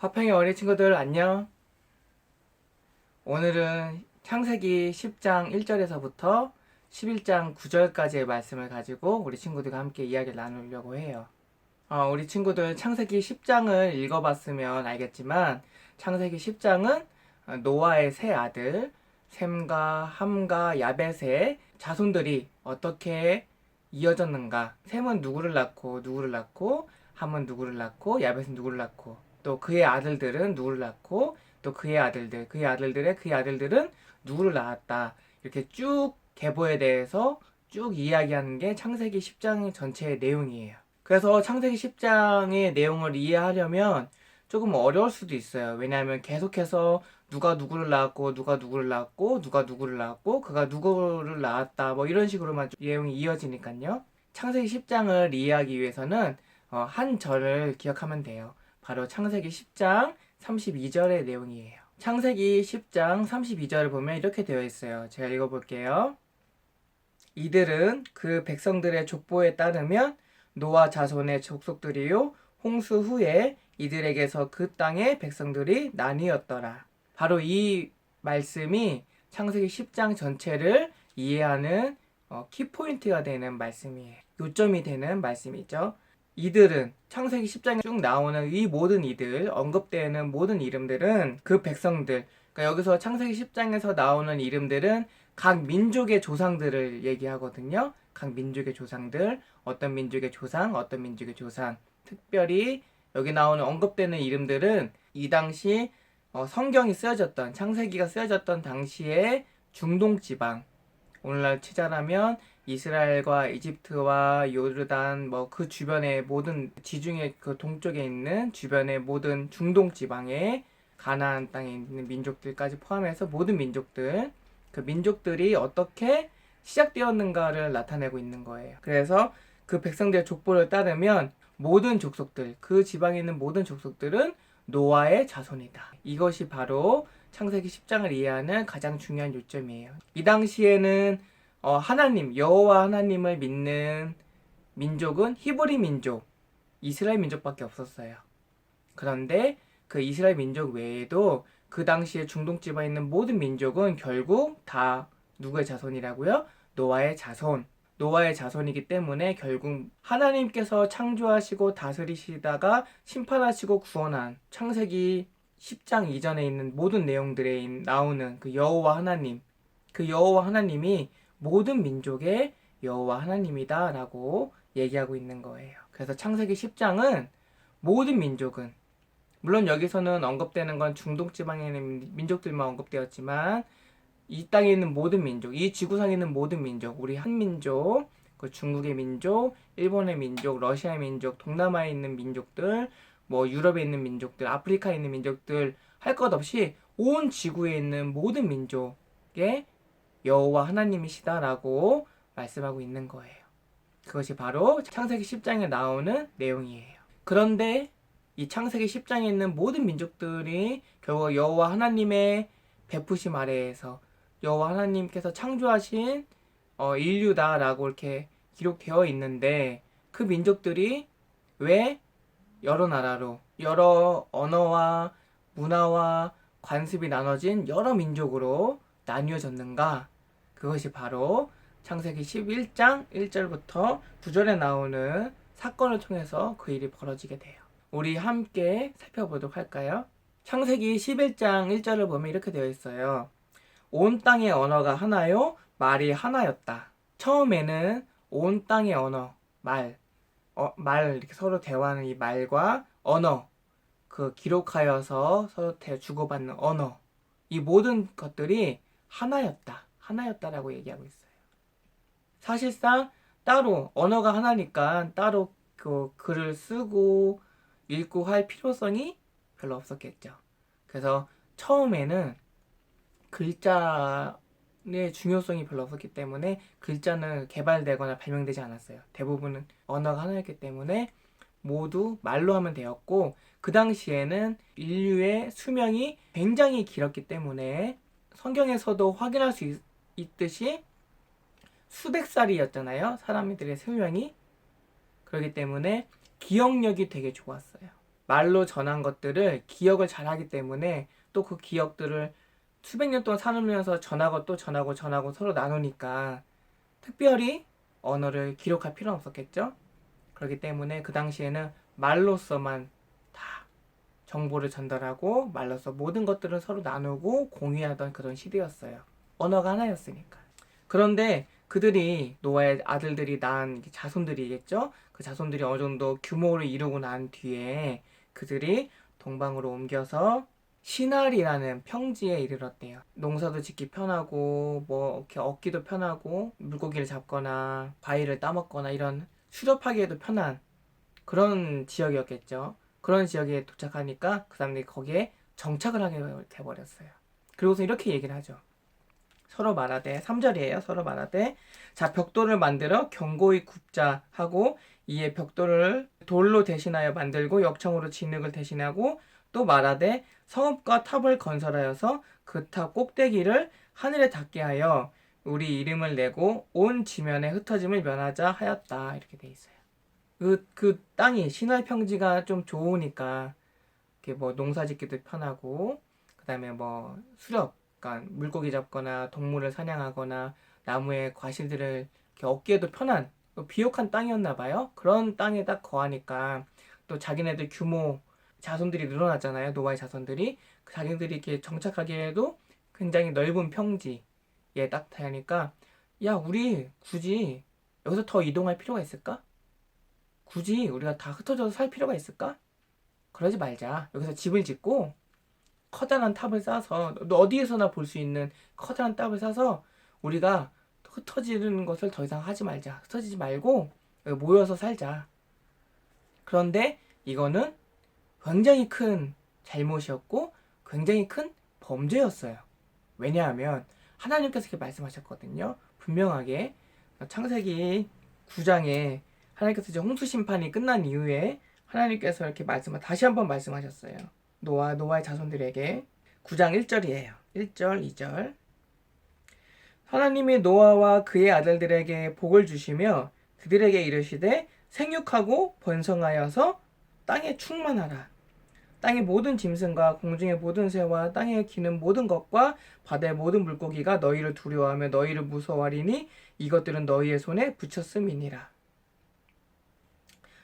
화평의 어린 친구들 안녕. 오늘은 창세기 10장 1절에서부터 11장 9절까지의 말씀을 가지고 우리 친구들과 함께 이야기를 나누려고 해요. 어, 우리 친구들 창세기 10장을 읽어봤으면 알겠지만 창세기 10장은 노아의 세 아들 셈과 함과 야벳의 자손들이 어떻게 이어졌는가 셈은 누구를 낳고 누구를 낳고 함은 누구를 낳고 야벳은 누구를 낳고 또 그의 아들들은 누구를 낳고 또 그의 아들들 그의 아들들의 그의 아들들은 누구를 낳았다 이렇게 쭉 계보에 대해서 쭉 이야기하는 게 창세기 10장 전체의 내용이에요. 그래서 창세기 10장의 내용을 이해하려면 조금 어려울 수도 있어요. 왜냐하면 계속해서 누가 누구를 낳았고 누가 누구를 낳았고 누가 누구를 낳았고 그가 누구를 낳았다 뭐 이런 식으로만 좀 내용이 이어지니까요. 창세기 10장을 이해하기 위해서는 어, 한 절을 기억하면 돼요. 바로 창세기 10장 32절의 내용이에요. 창세기 10장 32절을 보면 이렇게 되어 있어요. 제가 읽어볼게요. 이들은 그 백성들의 족보에 따르면 노아 자손의 족속들이요 홍수 후에 이들에게서 그 땅의 백성들이 나뉘었더라. 바로 이 말씀이 창세기 10장 전체를 이해하는 어, 키포인트가 되는 말씀이에요. 요점이 되는 말씀이죠. 이들은 창세기 10장에 쭉 나오는 이 모든 이들, 언급되는 모든 이름들은 그 백성들, 그러니까 여기서 창세기 10장에서 나오는 이름들은 각 민족의 조상들을 얘기하거든요. 각 민족의 조상들, 어떤 민족의 조상, 어떤 민족의 조상. 특별히 여기 나오는 언급되는 이름들은 이 당시 어, 성경이 쓰여졌던 창세기가 쓰여졌던 당시의 중동 지방 오늘날 치자라면 이스라엘과 이집트와 요르단 뭐 그 주변의 모든 지중해 그 동쪽에 있는 주변의 모든 중동 지방에 가나안 땅에 있는 민족들까지 포함해서 모든 민족들 그 민족들이 어떻게 시작되었는가를 나타내고 있는 거예요. 그래서 그 백성들의 족보를 따르면 모든 족속들 그 지방에 있는 모든 족속들은 노아의 자손이다. 이것이 바로 창세기 10장을 이해하는 가장 중요한 요점이에요. 이 당시에는 어, 하나님, 여호와 하나님을 믿는 민족은 히브리 민족, 이스라엘 민족밖에 없었어요. 그런데 그 이스라엘 민족 외에도 그 당시에 중동 지방에 있는 모든 민족은 결국 다 누구의 자손이라고요? 노아의 자손. 노아의 자손이기 때문에 결국 하나님께서 창조하시고 다스리시다가 심판하시고 구원한 창세기 10장 이전에 있는 모든 내용들에 나오는 그 여호와 하나님 그 여호와 하나님이 모든 민족의 여호와 하나님이다라고 얘기하고 있는 거예요. 그래서 창세기 10장은 모든 민족은 물론 여기서는 언급되는 건 중동 지방에 있는 민족들만 언급되었지만 이 땅에 있는 모든 민족, 이 지구상에 있는 모든 민족, 우리 한민족, 그 중국의 민족, 일본의 민족, 러시아의 민족, 동남아에 있는 민족들, 뭐 유럽에 있는 민족들, 아프리카에 있는 민족들 할 것 없이 온 지구에 있는 모든 민족의 여호와 하나님이시다라고 말씀하고 있는 거예요. 그것이 바로 창세기 10장에 나오는 내용이에요. 그런데 이 창세기 10장에 있는 모든 민족들이 결국 여호와 하나님의 베푸심 아래에서 여호와 하나님께서 창조하신 어, 인류다라고 이렇게 기록되어 있는데 그 민족들이 왜 여러 나라로 여러 언어와 문화와 관습이 나눠진 여러 민족으로 나뉘어졌는가? 그것이 바로 창세기 11장 1절부터 9절에 나오는 사건을 통해서 그 일이 벌어지게 돼요. 우리 함께 살펴보도록 할까요? 창세기 11장 1절을 보면 이렇게 되어 있어요. 온 땅의 언어가 하나요? 말이 하나였다. 처음에는 온 땅의 언어, 말, 어, 말 이렇게 서로 대화하는 이 말과 언어, 그 기록하여서 서로 대 주고받는 언어, 이 모든 것들이 하나였다. 하나였다라고 얘기하고 있어요. 사실상 따로 언어가 하나니까 따로 그 글을 쓰고 읽고 할 필요성이 별로 없었겠죠. 그래서 처음에는 글자의 중요성이 별로 없었기 때문에 글자는 개발되거나 발명되지 않았어요. 대부분은 언어가 하나였기 때문에 모두 말로 하면 되었고 그 당시에는 인류의 수명이 굉장히 길었기 때문에 성경에서도 확인할 수 있, 있듯이 수백 살이었잖아요. 사람들의 수명이 그렇기 때문에 기억력이 되게 좋았어요. 말로 전한 것들을 기억을 잘하기 때문에 또 그 기억들을 수백 년 동안 살면서 전하고 또 전하고 전하고 서로 나누니까 특별히 언어를 기록할 필요는 없었겠죠? 그렇기 때문에 그 당시에는 말로서만 다 정보를 전달하고 말로서 모든 것들을 서로 나누고 공유하던 그런 시대였어요. 언어가 하나였으니까. 그런데 그들이 노아의 아들들이 낳은 자손들이겠죠? 그 자손들이 어느 정도 규모를 이루고 난 뒤에 그들이 동방으로 옮겨서 시날이라는 평지에 이르렀대요. 농사도 짓기 편하고 뭐 이렇게 얻기도 편하고 물고기를 잡거나 과일을 따먹거나 이런 수렵하기에도 편한 그런 지역이었겠죠. 그런 지역에 도착하니까 그 사람들이 거기에 정착을 하게 돼버렸어요. 그리고서 이렇게 얘기를 하죠. 서로 말하되 3절이에요. 서로 말하되 자 벽돌을 만들어 견고히 굽자 하고 이에 벽돌을 돌로 대신하여 만들고 역청으로 진흙을 대신하고 또 말하되 성읍과 탑을 건설하여서 그 탑 꼭대기를 하늘에 닿게 하여 우리 이름을 내고 온 지면에 흩어짐을 면하자 하였다 이렇게 돼 있어요. 그, 그 땅이 신할 평지가 좀 좋으니까 이렇게 뭐 농사짓기도 편하고 그다음에 뭐 수렵, 그러니까 물고기 잡거나 동물을 사냥하거나 나무의 과실들을 얻기에도 편한 비옥한 땅이었나 봐요. 그런 땅에다 거하니까 또 자기네들 규모 자손들이 늘어났잖아요. 노아의 자손들이 그 자기들이 이렇게 정착하기에도 굉장히 넓은 평지에 딱 다니까 야 우리 굳이 여기서 더 이동할 필요가 있을까? 굳이 우리가 다 흩어져서 살 필요가 있을까? 그러지 말자. 여기서 집을 짓고 커다란 탑을 쌓아서 너 어디에서나 볼 수 있는 커다란 탑을 쌓아서 우리가 흩어지는 것을 더 이상 하지 말자. 흩어지지 말고 모여서 살자. 그런데 이거는 굉장히 큰 잘못이었고 굉장히 큰 범죄였어요. 왜냐하면 하나님께서 이렇게 말씀하셨거든요. 분명하게 창세기 9장에 하나님께서 이제 홍수 심판이 끝난 이후에 하나님께서 이렇게 말씀 다시 한번 말씀하셨어요. 노아 노아의 자손들에게 9장 1절이에요. 1절, 2절. 하나님이 노아와 그의 아들들에게 복을 주시며 그들에게 이르시되 생육하고 번성하여서 땅에 충만하라. 땅의 모든 짐승과 공중의 모든 새와 땅에 기는 모든 것과 바다의 모든 물고기가 너희를 두려워하며 너희를 무서워하리니 이것들은 너희의 손에 붙였음이니라.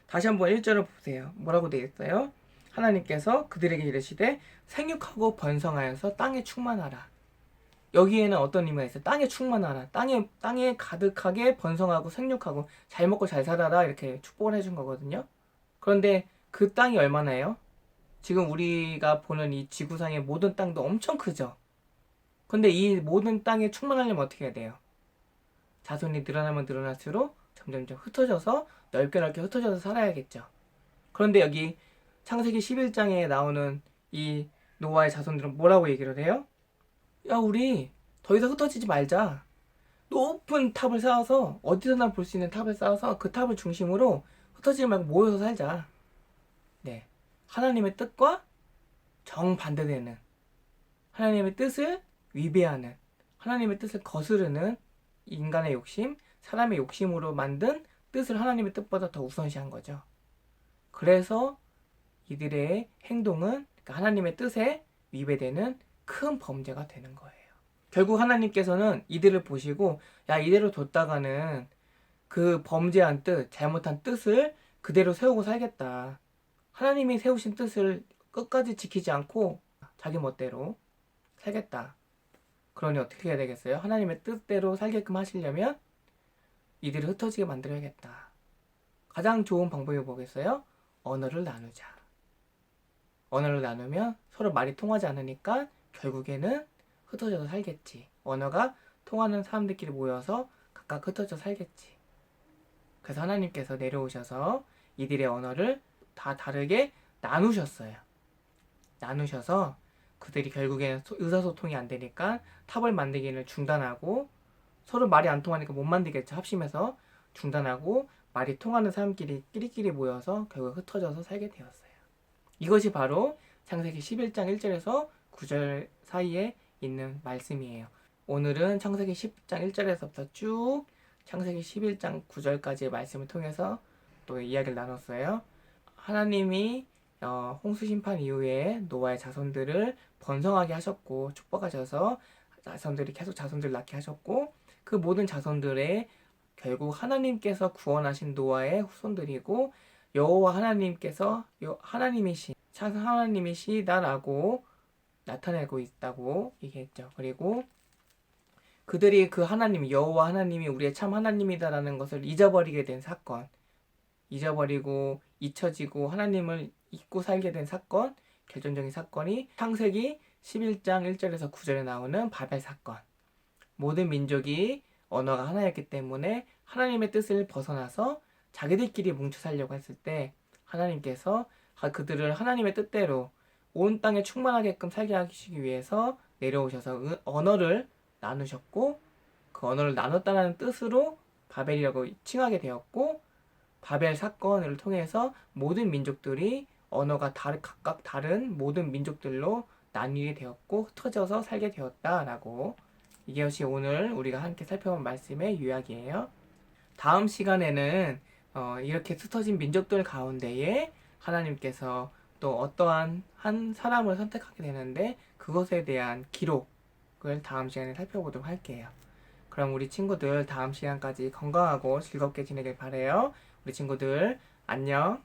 다시 한번 1절을 보세요. 뭐라고 되어 있어요? 하나님께서 그들에게 이르시되 생육하고 번성하여서 땅에 충만하라. 여기에는 어떤 의미가 있어요? 땅에 충만하라. 땅에 땅에 가득하게 번성하고 생육하고 잘 먹고 잘 살아라 이렇게 축복을 해준 거거든요. 그런데 그 땅이 얼마나요? 지금 우리가 보는 이 지구상의 모든 땅도 엄청 크죠. 근데 이 모든 땅에 충만하려면 어떻게 해야 돼요? 자손이 늘어나면 늘어날수록 점점점 흩어져서 넓게 넓게 흩어져서 살아야겠죠. 그런데 여기 창세기 11장에 나오는 이 노아의 자손들은 뭐라고 얘기를 해요? 야, 우리 더 이상 흩어지지 말자. 높은 탑을 쌓아서 어디서나 볼 수 있는 탑을 쌓아서 그 탑을 중심으로 흩어지지 말고 모여서 살자. 네. 하나님의 뜻과 정반대되는 하나님의 뜻을 위배하는 하나님의 뜻을 거스르는 인간의 욕심, 사람의 욕심으로 만든 뜻을 하나님의 뜻보다 더 우선시한 거죠. 그래서 이들의 행동은 그러니까 하나님의 뜻에 위배되는 큰 범죄가 되는 거예요. 결국 하나님께서는 이들을 보시고 야 이대로 뒀다가는 그 범죄한 뜻, 잘못한 뜻을 그대로 세우고 살겠다. 하나님이 세우신 뜻을 끝까지 지키지 않고 자기 멋대로 살겠다. 그러니 어떻게 해야 되겠어요? 하나님의 뜻대로 살게끔 하시려면 이들을 흩어지게 만들어야겠다. 가장 좋은 방법이 뭐겠어요? 언어를 나누자. 언어를 나누면 서로 말이 통하지 않으니까 결국에는 흩어져서 살겠지. 언어가 통하는 사람들끼리 모여서 각각 흩어져 살겠지. 그래서 하나님께서 내려오셔서 이들의 언어를 다 다르게 나누셨어요. 나누셔서 그들이 결국에는 의사소통이 안 되니까 탑을 만들기를 중단하고 서로 말이 안 통하니까 못 만들겠죠. 합심해서 중단하고 말이 통하는 사람끼리 끼리끼리 모여서 결국 흩어져서 살게 되었어요. 이것이 바로 창세기 11장 1절에서 9절 사이에 있는 말씀이에요. 오늘은 창세기 10장 1절에서부터 쭉 창세기 11장 9절까지의 말씀을 통해서 또 이야기를 나눴어요. 하나님이 어, 홍수 심판 이후에 노아의 자손들을 번성하게 하셨고 축복하셔서 자손들이 계속 자손들 낳게 하셨고 그 모든 자손들의 결국 하나님께서 구원하신 노아의 후손들이고 여호와 하나님께서 여- 하나님이시 참 하나님이시다라고 나타내고 있다고 얘기했죠. 그리고 그들이 그 하나님 여호와 하나님이 우리의 참 하나님이다라는 것을 잊어버리게 된 사건, 잊어버리고 잊혀지고 하나님을 잊고 살게 된 사건, 결정적인 사건이 창세기 11장 1절에서 9절에 나오는 바벨 사건. 모든 민족이 언어가 하나였기 때문에 하나님의 뜻을 벗어나서 자기들끼리 뭉쳐 살려고 했을 때 하나님께서 그들을 하나님의 뜻대로 온 땅에 충만하게끔 살게 하시기 위해서 내려오셔서 은- 언어를 나누셨고 그 언어를 나눴다는 뜻으로 바벨이라고 칭하게 되었고 바벨 사건을 통해서 모든 민족들이 언어가 다르, 각각 다른 모든 민족들로 나뉘게 되었고 흩어져서 살게 되었다라고 이것이 오늘 우리가 함께 살펴본 말씀의 요약이에요. 다음 시간에는 어, 이렇게 흩어진 민족들 가운데에 하나님께서 또 어떠한 한 사람을 선택하게 되는데 그것에 대한 기록을 다음 시간에 살펴보도록 할게요. 그럼 우리 친구들 다음 시간까지 건강하고 즐겁게 지내길 바래요. 우리 친구들 안녕.